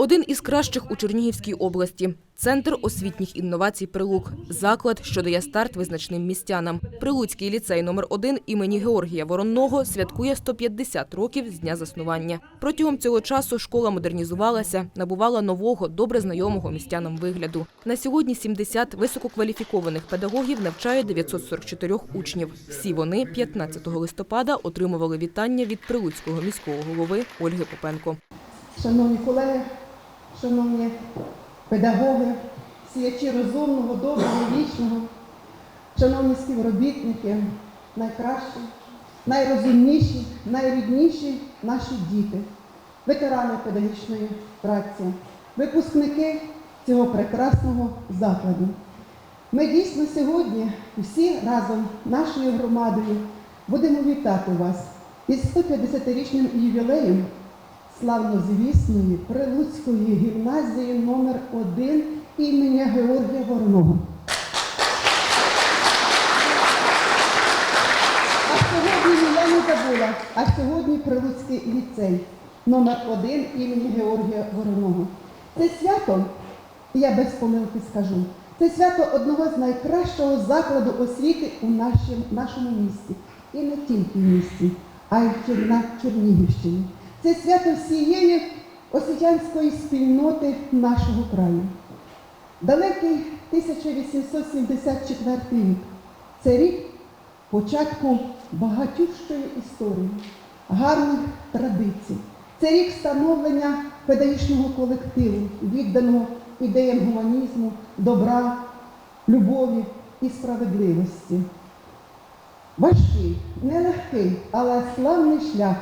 Один із кращих у Чернігівській області. Центр освітніх інновацій Прилук. Заклад, що дає старт визначним містянам. Прилуцький ліцей номер 1 імені Георгія Воронного святкує 150 років з дня заснування. Протягом цього часу школа модернізувалася, набувала нового, добре знайомого містянам вигляду. На сьогодні 70 висококваліфікованих педагогів навчає 944 учнів. Всі вони 15 листопада отримували вітання від прилуцького міського голови Ольги Попенко. Шановні колеги, шановні педагоги, сіячі розумного, доброго, вічного, шановні співробітники, найкращі, найрозумніші, найрідніші наші діти, ветерани педагогічної праці, випускники цього прекрасного закладу. Ми дійсно сьогодні всі разом нашою громадою будемо вітати вас із 150-річним ювілеєм славнозвісної Прилуцької гімназії номер 1 імені Георгія Вороного. А сьогодні я не забула, а сьогодні Прилуцький ліцей номер 1 імені Георгія Вороного. Це свято, я без помилки скажу, це свято одного з найкращого закладу освіти у нашому, нашому місті. І не тільки в місті, а й на Чернігівщині. Це свято всієї освітянської спільноти нашого краю. Далекий 1874 рік. Це рік початку багатющої історії, гарних традицій. Це рік становлення педагогічного колективу, відданого ідеям гуманізму, добра, любові і справедливості. Важкий, нелегкий, але славний шлях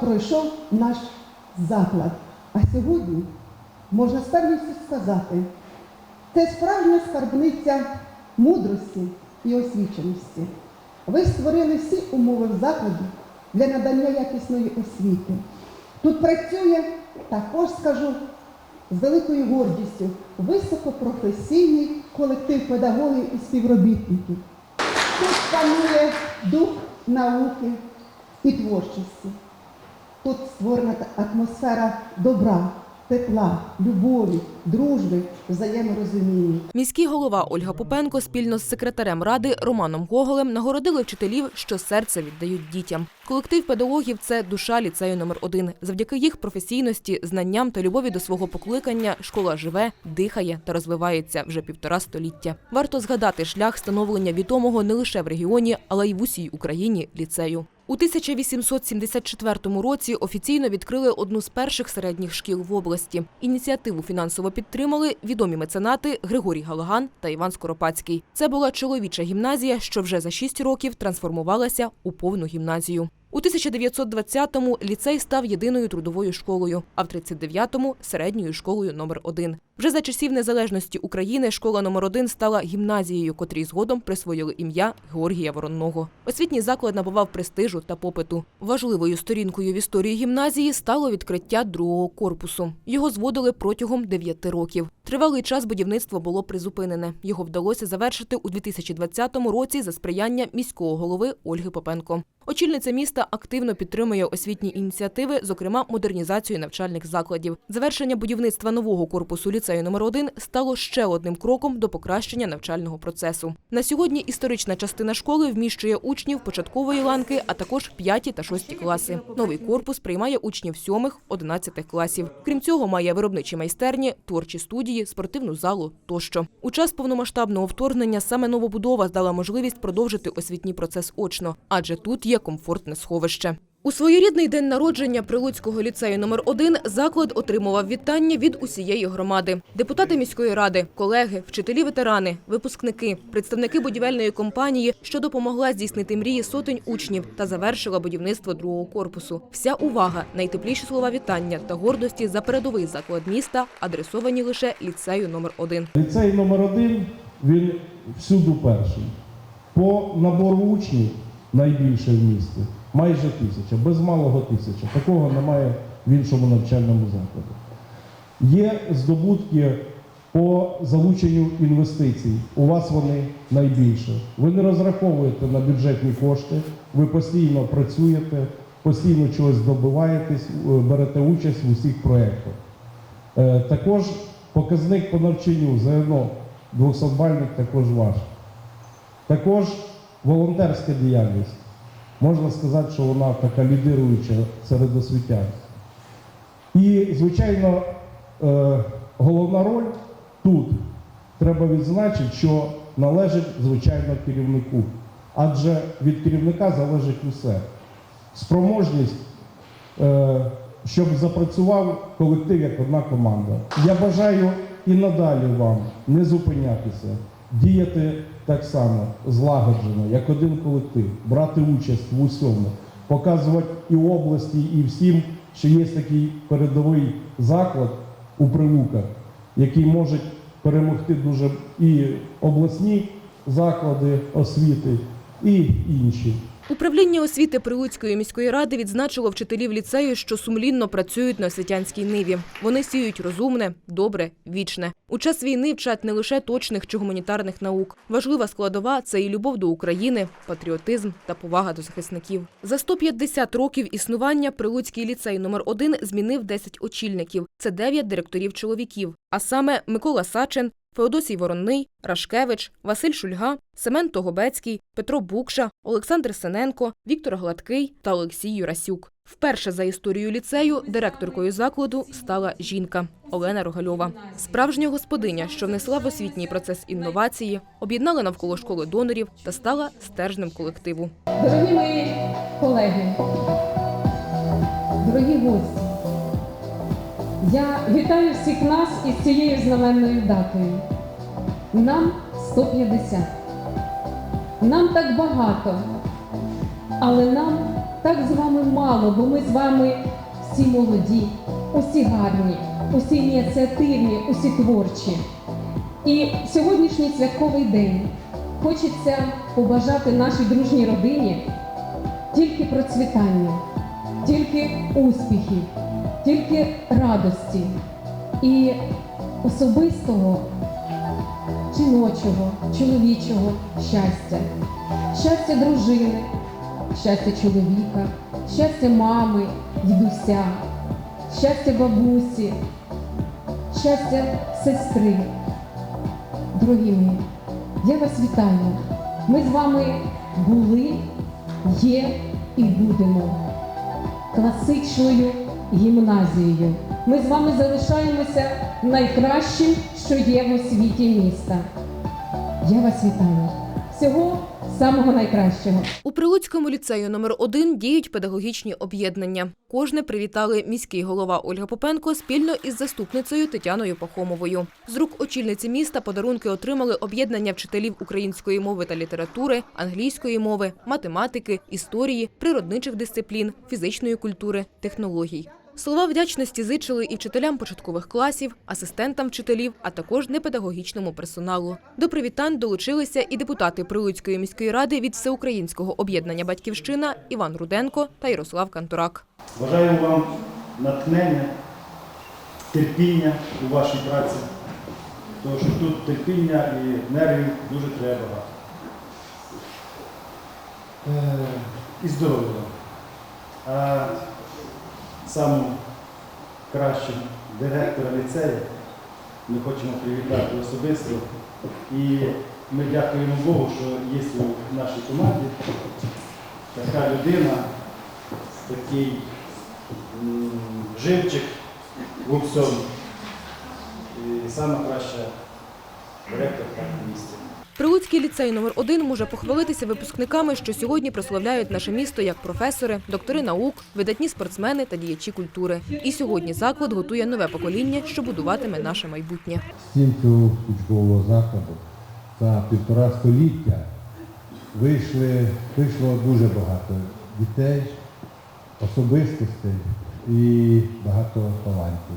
пройшов наш заклад. А сьогодні, можна з певністю сказати, це справжня скарбниця мудрості і освіченості. Ви створили всі умови в закладі для надання якісної освіти. Тут працює, також скажу, з великою гордістю, високопрофесійний колектив педагогів і співробітників. Тут панує дух науки і творчості. Тут створена атмосфера добра, тепла, любові, дружби, взаєморозуміння. Міський голова Ольга Попенко спільно з секретарем ради Романом Гоголем нагородили вчителів, що серце віддають дітям. Колектив педагогів це душа ліцею номер 1 Завдяки їх професійності, знанням та любові до свого покликання школа живе, дихає та розвивається вже півтора століття. Варто згадати шлях становлення відомого не лише в регіоні, але й в усій Україні ліцею. У 1874 році офіційно відкрили одну з перших середніх шкіл в області. Ініціативу фінансово підтримали відомі меценати Григорій Галаган та Іван Скоропадський. Це була чоловіча гімназія, що вже за шість років трансформувалася у повну гімназію. У 1920-му ліцей став єдиною трудовою школою, а в 39-му – середньою школою номер 1 Вже за часів незалежності України школа номер 1 стала гімназією, котрій згодом присвоїли ім'я Георгія Воронного. Освітній заклад набував престижу та попиту. Важливою сторінкою в історії гімназії стало відкриття другого корпусу. Його зводили протягом 9 років. Тривалий час будівництво було призупинене. Його вдалося завершити у 2020 році за сприяння міського голови Ольги Попенко. Очільниця міста активно підтримує освітні ініціативи, зокрема модернізацію навчальних закладів. Завершення будівництва нового корпусу ліцею номер 1 стало ще одним кроком до покращення навчального процесу. На сьогодні історична частина школи вміщує учнів початкової ланки, а також 5 та 6 класи. Новий корпус приймає учнів 7-11 класів. Крім цього, має виробничі майстерні, творчі студії, спортивну залу тощо. У час повномасштабного вторгнення саме новобудова дала можливість продовжити освітній процес очно, адже тут є комфортне сховище. У своєрідний день народження Прилуцького ліцею номер 1 заклад отримував вітання від усієї громади. Депутати міської ради, колеги, вчителі-ветерани, випускники, представники будівельної компанії, що допомогла здійснити мрії сотень учнів та завершила будівництво другого корпусу. Вся увага, найтепліші слова вітання та гордості за передовий заклад міста адресовані лише ліцею номер 1 Ліцей номер один він всюди перший. По набору учнів найбільше в місті. Майже тисяча, без малого тисяча. Такого немає в іншому навчальному закладі. Є здобутки по залученню інвестицій. У вас вони найбільше. Ви не розраховуєте на бюджетні кошти, ви постійно працюєте, постійно чогось добиваєтесь, е, берете участь в усіх проєктах. Е, Також показник по навчанню ЗНО 200-бальник також ваш. Також волонтерська діяльність. Можна сказати, що вона така лідируюча серед освітян. І, звичайно, е, головна роль тут треба відзначити, що належить, звичайно, керівнику. Адже від керівника залежить усе. Спроможність, е, щоб запрацював колектив як одна команда. Я бажаю і надалі вам не зупинятися, діяти так само злагоджено, як один колектив, брати участь в усьому, показувати і області, і всім, що є такий передовий заклад у Прилуках, який може перемогти дуже і обласні заклади освіти, і інші. Управління освіти Прилуцької міської ради відзначило вчителів ліцею, що сумлінно працюють на освітянській ниві. Вони сіють розумне, добре, вічне. У час війни вчать не лише точних чи гуманітарних наук. Важлива складова це і любов до України, патріотизм та повага до захисників. За 150 років існування Прилуцький ліцей номер 1 змінив 10 очільників. Це 9 директорів чоловіків. А саме Микола Сачин, Феодосій Воронний, Рашкевич, Василь Шульга, Семен Тогобецький, Петро Букша, Олександр Синенко, Віктор Гладкий та Олексій Юрасюк. Вперше за історію ліцею директоркою закладу стала жінка Олена Рогальова. Справжня господиня, що внесла в освітній процес інновації, об'єднала навколо школи донорів та стала стержнем колективу. Дорогі мої колеги, дорогі гості, я вітаю всіх нас із цією знаменною датою. Нам 150. Нам так багато, але нам так з вами мало, бо ми з вами всі молоді, усі гарні, усі ініціативні, усі творчі. І сьогоднішній святковий день хочеться побажати нашій дружній родині тільки процвітання, тільки успіхів, тільки радості і особистого, жіночого, чоловічого щастя, щастя дружини, щастя чоловіка, щастя мами, дідуся, щастя бабусі, щастя сестри. Дорогі мої, я вас вітаю. Ми з вами були, є і будемо класичною гімназією. Ми з вами залишаємося найкращим, що є в освіті міста. Я вас вітаю. Всього самого найкращого. У Прилуцькому ліцею номер 1 діють педагогічні об'єднання. Кожне привітали міський голова Ольга Попенко спільно із заступницею Тетяною Пахомовою. З рук очільниці міста подарунки отримали об'єднання вчителів української мови та літератури, англійської мови, математики, історії, природничих дисциплін, фізичної культури, технологій. Слова вдячності зичили і вчителям початкових класів, асистентам вчителів, а також непедагогічному персоналу. До привітань долучилися і депутати Прилуцької міської ради від Всеукраїнського об'єднання Батьківщина Іван Руденко та Ярослав Канторак. Бажаю вам натхнення, терпіння у вашій праці, тому що тут терпіння і нервів дуже треба. Е, І здоров'я. Саму кращу директора ліцею ми хочемо привітати особисто. І ми дякуємо Богу, що є у нашій команді така людина, такий живчик у всьому. І сама краща директорка в місті. Прилуцький ліцей номер 1 може похвалитися випускниками, що сьогодні прославляють наше місто як професори, доктори наук, видатні спортсмени та діячі культури. І сьогодні заклад готує нове покоління, що будуватиме наше майбутнє. стін цього учбового закладу за півтора століття вийшли, вийшло дуже багато дітей, особистостей і багато талантів,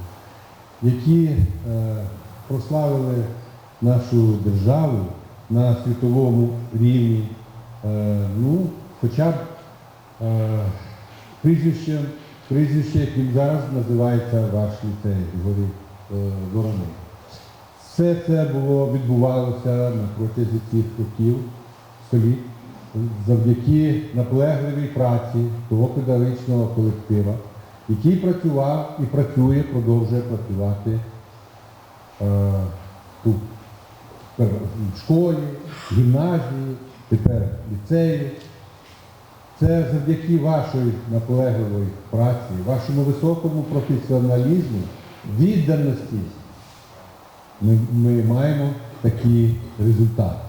які е, прославили нашу державу на світовому рівні. Е, ну, хоча б е, прізвище, прізвище, яким зараз називається ваш ліцей Григорій е, Вороний. Все це було відбувалося на протязі цих років, століть, завдяки наполегливій праці того педагогічного колектива, який працював і працює, продовжує працювати е, тут, в школі, гімназії, тепер в ліцеї. Це завдяки вашої наполегливої праці, вашому високому професіоналізму, відданості ми, ми маємо такі результати.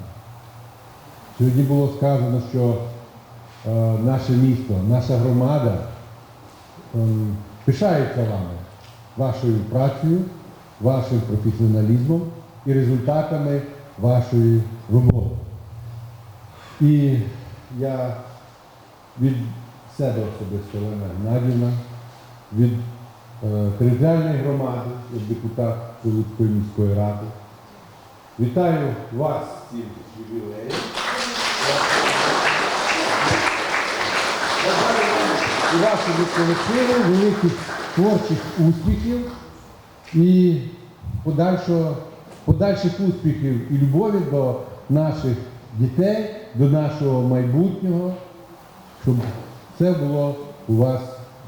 Сьогодні було сказано, що е, наше місто, наша громада ем, пишається вами, вашою працею, вашим професіоналізмом і результатами вашої роботи. І я від себе особисто Олена Геннадівна, від е, територіальної громади, як депутат Прилуцької міської ради. Вітаю вас з цим ювілеєм. І вашому колективу великих творчих успіхів і подальшого, подальших успіхів і любові до наших дітей, до нашого майбутнього, щоб все було у вас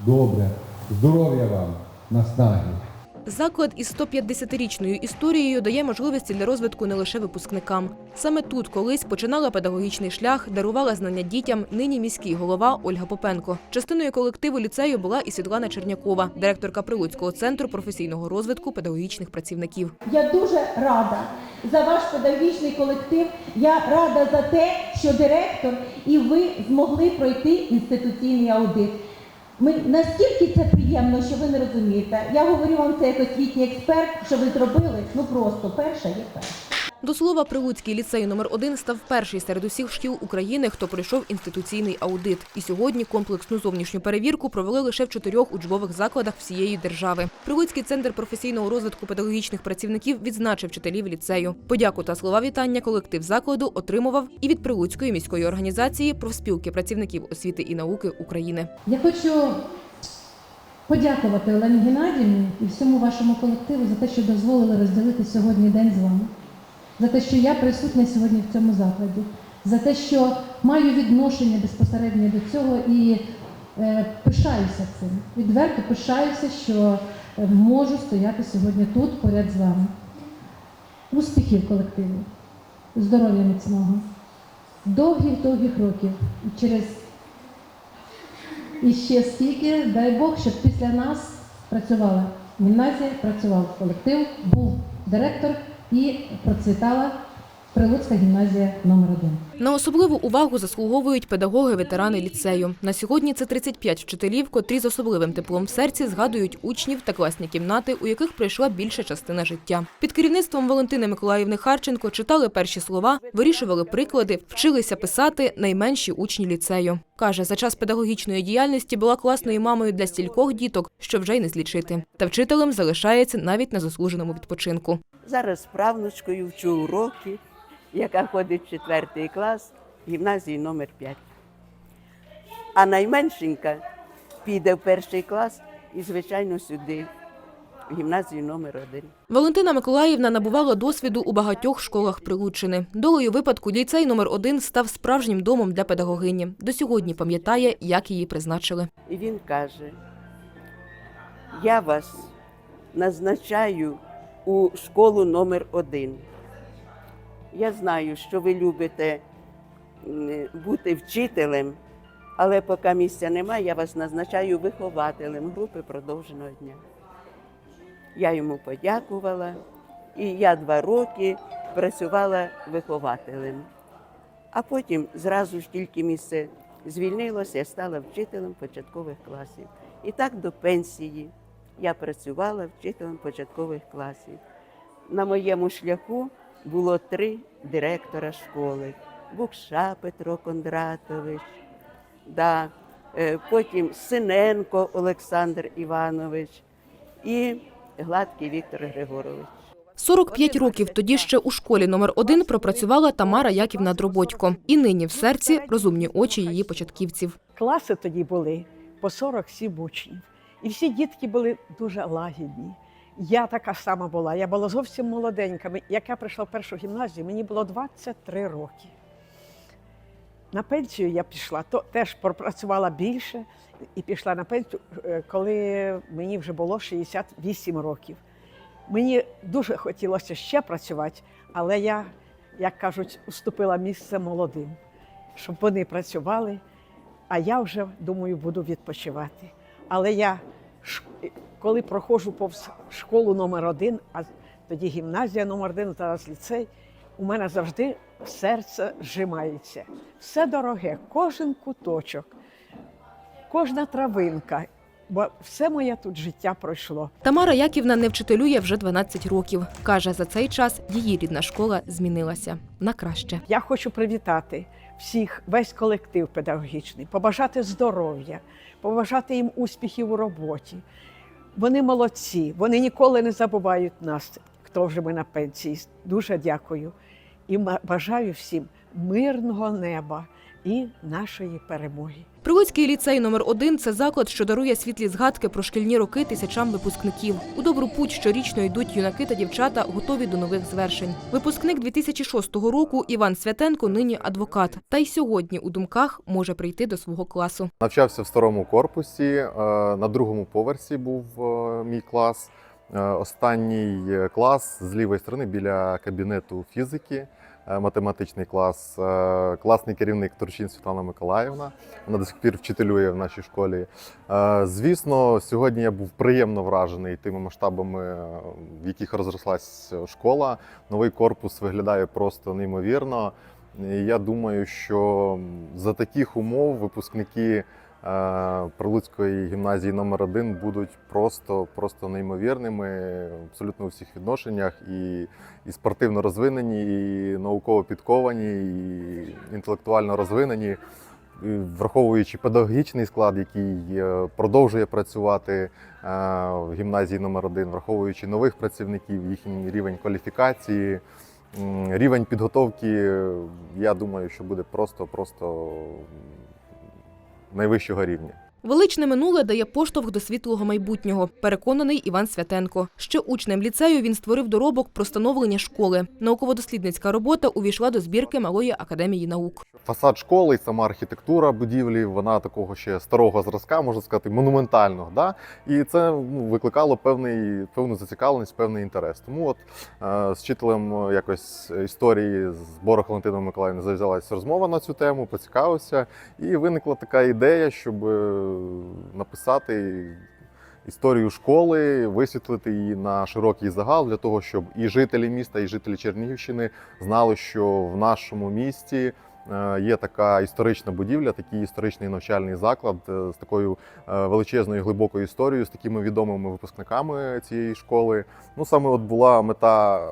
добре. Здоров'я вам, наснаги. Заклад із 150-річною історією дає можливості для розвитку не лише випускникам. Саме тут колись починала педагогічний шлях, дарувала знання дітям нині міський голова Ольга Попенко. Частиною колективу ліцею була і Світлана Чернякова, директорка Прилуцького центру професійного розвитку педагогічних працівників. Я дуже рада за ваш педагогічний колектив. Я рада за те, що директор і ви змогли пройти інституційний аудит. Ми настільки це приємно, що ви не розумієте. Я говорю вам це як освітній експерт, що ви зробили. Ну просто перша є перша. До слова, Прилуцький ліцей номер 1 став перший серед усіх шкіл України, хто пройшов інституційний аудит. І сьогодні комплексну зовнішню перевірку провели лише в чотирьох учбових закладах всієї держави. Прилуцький центр професійного розвитку педагогічних працівників відзначив вчителів ліцею. Подяку та слова вітання колектив закладу отримував і від Прилуцької міської організації профспілки працівників освіти і науки України. Я хочу подякувати Олені Геннадіївні і всьому вашому колективу за те, що дозволили розділити сьогодні день з вами, за те, що я присутня сьогодні в цьому закладі, за те, що маю відношення безпосередньо до цього і е, пишаюся цим. Відверто пишаюся, що е, можу стояти сьогодні тут поряд з вами. Успіхів колективу, здоров'я міцного, довгих-довгих років і через і ще стільки, дай Бог, щоб після нас працювала гімназія, працював колектив, був директор і процвітала Прилуцька гімназія номер 1 На особливу увагу заслуговують педагоги-ветерани ліцею. На сьогодні це 35 вчителів, котрі з особливим теплом в серці згадують учнів та класні кімнати, у яких пройшла більша частина життя. Під керівництвом Валентини Миколаївни Харченко читали перші слова, вирішували приклади, вчилися писати найменші учні ліцею. Каже, за час педагогічної діяльності була класною мамою для стількох діток, що вже й не злічити. Та вчителем залишається навіть на заслуженому відпочинку. Зараз з правнучкою вчу уроки, яка ходить в четвертий клас гімназії номер 5. А найменшенька піде в перший клас і, звичайно, сюди, в гімназію номер 1. Валентина Миколаївна набувала досвіду у багатьох школах Прилуччини. Долею випадку ліцей номер 1 став справжнім домом для педагогині. До сьогодні пам'ятає, як її призначили. І він каже: Я вас назначаю у школу номер 1. Я знаю, що ви любите бути вчителем, але поки місця немає, я вас назначаю вихователем групи продовженого дня. Я йому подякувала, і я два роки працювала вихователем. А потім зразу ж тільки місце звільнилося, я стала вчителем початкових класів. І так до пенсії я працювала вчителем початкових класів. На моєму шляху було три директора школи: Букша Петро Кондратович, да, е, потім Синенко Олександр Іванович і Гладкий Віктор Григорович. 45 років тоді ще у школі номер 1 пропрацювала Тамара Яківна Дроботько. І нині в серці розумні очі її початківців. Класи тоді були по 47 учнів. І всі дітки були дуже лагідні. Я така сама була. Я була зовсім молоденька. Як я прийшла в першу гімназію, мені було 23 роки. на пенсію я пішла, то теж пропрацювала більше і пішла на пенсію, е, коли мені вже було 68 років. Мені дуже хотілося ще працювати, але я, як кажуть, уступила місце молодим, щоб вони працювали, а я вже думаю, буду відпочивати. Але я, коли проходжу повз школу номер один, а тоді гімназія номер один, зараз ліцей, у мене завжди серце зжимається. Все дороге, кожен куточок, кожна травинка, бо все моє тут життя пройшло. Тамара Яківна не вчителює вже 12 років. Каже, за цей час її рідна школа змінилася на краще. Я хочу привітати всіх, весь колектив педагогічний, побажати здоров'я, побажати їм успіхів у роботі. Вони молодці, вони ніколи не забувають нас, хто вже ми на пенсії. Дуже дякую. І бажаю всім мирного неба і нашої перемоги. Прилуцький ліцей номер 1 це заклад, що дарує світлі згадки про шкільні роки тисячам випускників. У добру путь щорічно йдуть юнаки та дівчата, готові до нових звершень. Випускник 2006 року Іван Святенко нині адвокат. Та й сьогодні у думках може прийти до свого класу. Навчався в старому корпусі. е, На другому поверсі був е, мій клас. Е, Останній клас з лівої сторони біля кабінету фізики, математичний клас. Е, Класний керівник Турчин Світлана Миколаївна. Вона до сих пір вчителює в нашій школі. Е, Звісно, сьогодні я був приємно вражений тими масштабами, е, в яких розрослась школа. Новий корпус виглядає просто неймовірно. Я думаю, що за таких умов випускники е, Прилуцької гімназії номер 1 будуть просто, просто неймовірними абсолютно у всіх відношеннях і, і спортивно розвинені, і науково підковані, і інтелектуально розвинені. І Враховуючи педагогічний склад, який е, продовжує працювати е, в гімназії номер 1 враховуючи нових працівників, їхній рівень кваліфікації, рівень підготовки, е, я думаю, що буде просто, просто найвищого рівня. Величне минуле дає поштовх до світлого майбутнього, переконаний Іван Святенко. Ще учнем ліцею він створив доробок про становлення школи. Науково-дослідницька робота увійшла до збірки Малої академії наук. Фасад школи і сама архітектура будівлі, вона такого ще старого зразка, можна сказати, монументального. Да? І це ну, викликало певний, певну зацікавленість, певний інтерес. Тому от е, з вчителем е, якось історії з Борох Валентином Миколаївною зав'язалася розмова на цю тему, поцікавився, і виникла така ідея, щоб е, написати історію школи, висвітлити її на широкий загал для того, щоб і жителі міста, і жителі Чернігівщини знали, що в нашому місті е, є така історична будівля, такий історичний навчальний заклад е, з такою е, величезною глибокою історією, з такими відомими випускниками цієї школи. Ну саме от була мета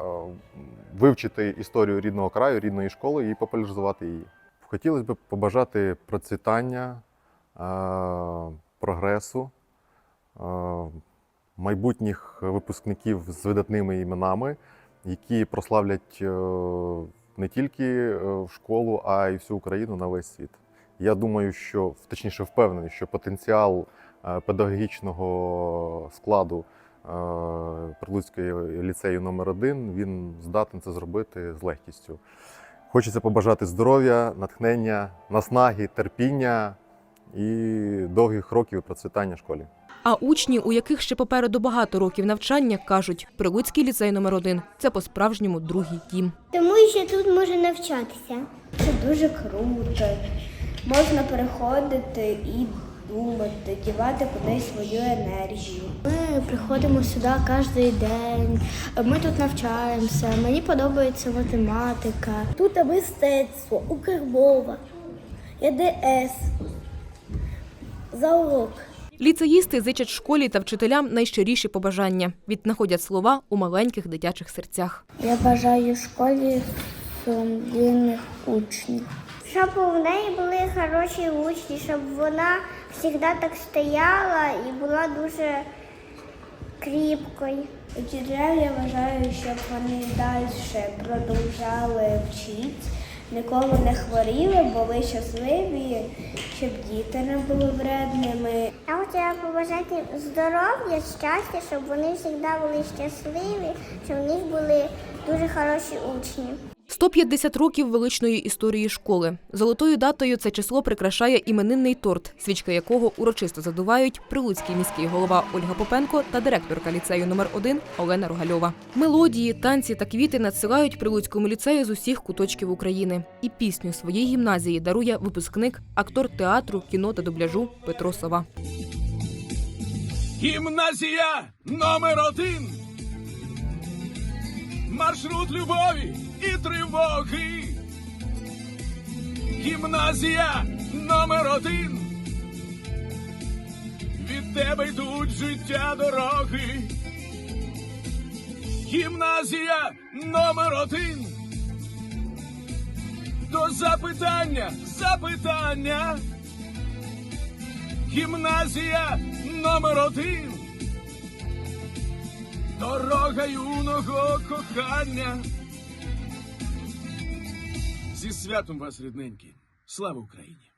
вивчити історію рідного краю, рідної школи і популяризувати її. Хотілося б побажати процвітання, прогресу, е, майбутніх випускників з видатними іменами, які прославлять е, не тільки е, школу, а й всю Україну на весь світ. Я думаю, що точніше впевнений, що потенціал е, педагогічного складу е, Прилуцької ліцею номер 1 він здатен це зробити з легкістю. Хочеться побажати здоров'я, натхнення, наснаги, терпіння і довгих років процвітання школі. А учні, у яких ще попереду багато років навчання, кажуть, Прилуцький ліцей номер 1 це по-справжньому другий дім. Тому що тут можна навчатися. Це дуже круто. Можна переходити і думати, дівати кудись свою енергію. Ми приходимо сюди кожен день. Ми тут навчаємося. Мені подобається математика. Тут мистецтво, Укрмова, ЕДС, за урок. Ліцеїсти зичать школі та вчителям найщиріші побажання. Віднаходять слова у маленьких дитячих серцях. Я бажаю школі сумлінних учнів. Щоб у неї були хороші учні, щоб вона завжди так стояла і була дуже кріпкою. Вчителям я вважаю, щоб вони далі продовжали вчити, ніколи не хворіли, були щасливі, щоб діти не були вредними. Я хотіла побажати здоров'я, щастя, щоб вони завжди були щасливі, щоб в них були дуже хороші учні. 150 років величної історії школи. Золотою датою це число прикрашає іменинний торт, свічки якого урочисто задувають прилуцький міський голова Ольга Попенко та директорка ліцею номер 1 Олена Рогальова. Мелодії, танці та квіти надсилають прилуцькому ліцею з усіх куточків України. І пісню своїй гімназії дарує випускник, актор театру, кіно та дубляжу Петро Сова. Гімназія номер один. Маршрут любові і тривоги. Гімназія номер один. Від тебе йдуть життя дороги. Гімназія номер один. До запитання, запитання. Гімназія номер один. Дорога юного кохання. Зі святом вас, рідненькі. Слава Україні!